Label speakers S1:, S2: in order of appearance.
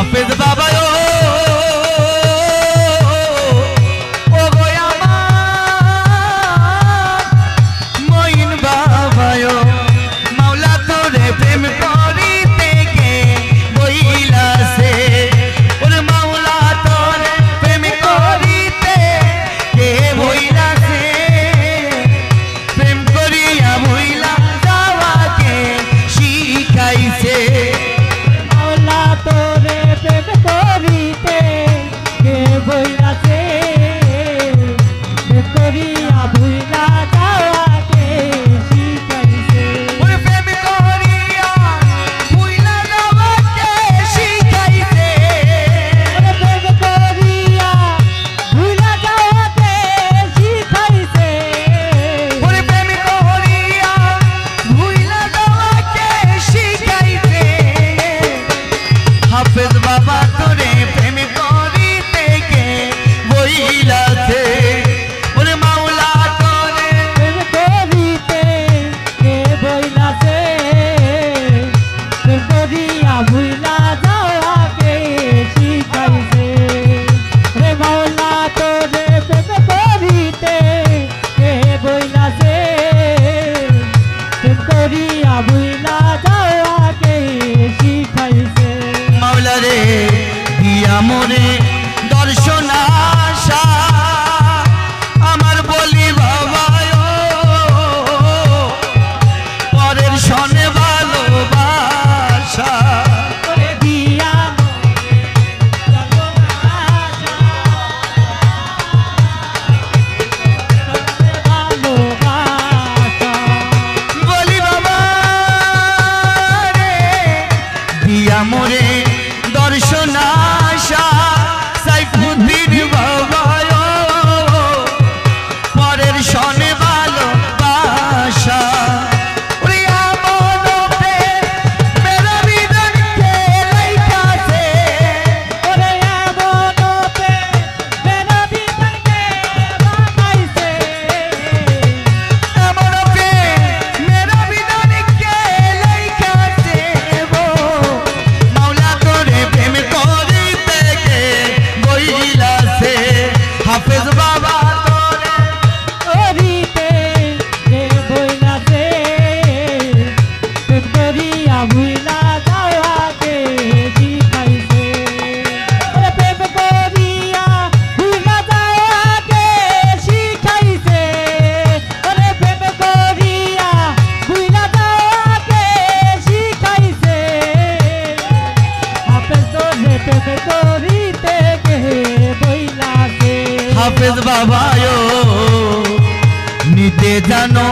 S1: হাফেজ বাবা হাফেজ হাফেজ বাবায়ো। নিতে জানো